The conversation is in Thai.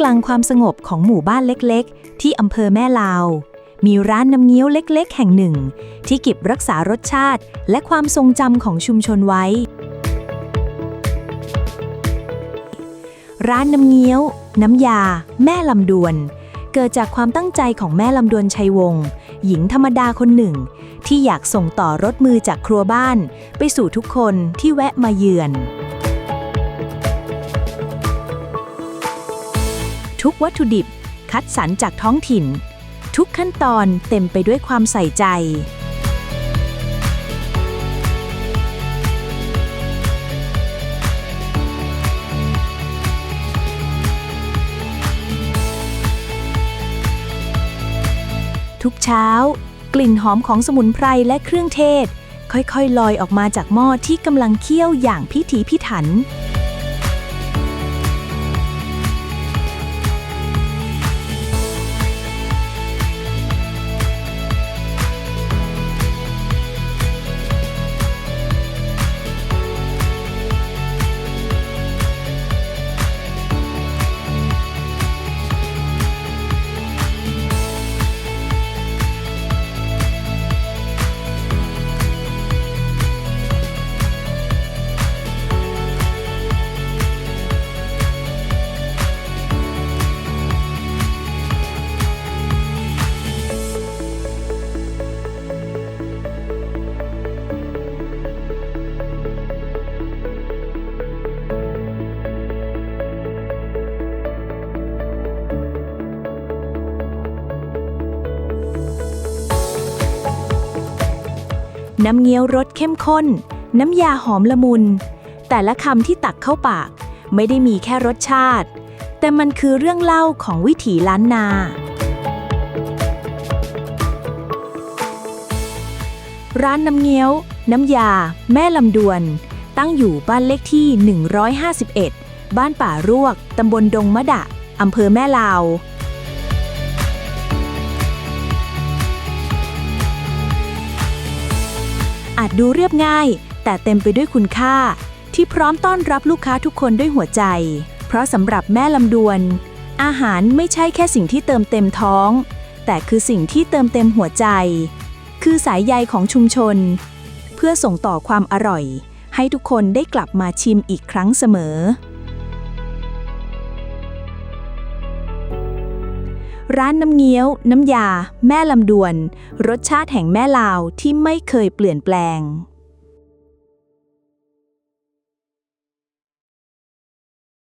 กลางความสงบของหมู่บ้านเล็กๆ ที่อำเภอแม่ลาว มีร้านน้ำเงี้ยวเล็กๆ แห่งหนึ่ง ที่เก็บรักษารสชาติ และความทรงจำของชุมชนไว้ ร้านน้ำเงี้ยว น้ำยา แม่ลำดวน เกิดจากความตั้งใจของแม่ลำดวนชัยวงศ์หญิงธรรมดาคนหนึ่ง ที่อยากส่งต่อรถมือจากครัวบ้าน ไปสู่ทุกคนที่แวะมาเยือน ทุกวัตถุดิบ คัดสรรจากท้องถิ่น ทุกขั้นตอนเต็มไปด้วยความใส่ใจ ทุกเช้า กลิ่นหอมของสมุนไพรและเครื่องเทศ ค่อยๆ ลอยออกมาจากหม้อที่กำลังเคี่ยวอย่างพิถีพิถัน น้ำเงี้ยวรสเข้มข้น น้ำยาหอมละมุน แต่ละคำที่ตักเข้าปาก ไม่ได้มีแค่รสชาติ แต่มันคือเรื่องเล่าของวิถีล้านนา ร้านน้ำเงี้ยว น้ำยา แม่ลำดวน ตั้งอยู่บ้านเลขที่ 151 บ้านป่ารวก ตำบลดงมะดะ อำเภอแม่ลาว อาจดูเรียบง่าย แต่เต็มไปด้วยคุณค่า ที่พร้อมต้อนรับลูกค้าทุกคนด้วยหัวใจ เพราะสำหรับแม่ลำดวน อาหารไม่ใช่แค่สิ่งที่เติมเต็มท้อง แต่คือสิ่งที่เติมเต็มหัวใจ คือสายใยของชุมชน เพื่อส่งต่อความอร่อย ให้ทุกคนได้กลับมาชิมอีกครั้งเสมอ ร้านน้ำเงี้ยว น้ำยา แม่ลำดวน รสชาติแห่งแม่ลาวที่ไม่เคยเปลี่ยนแปลง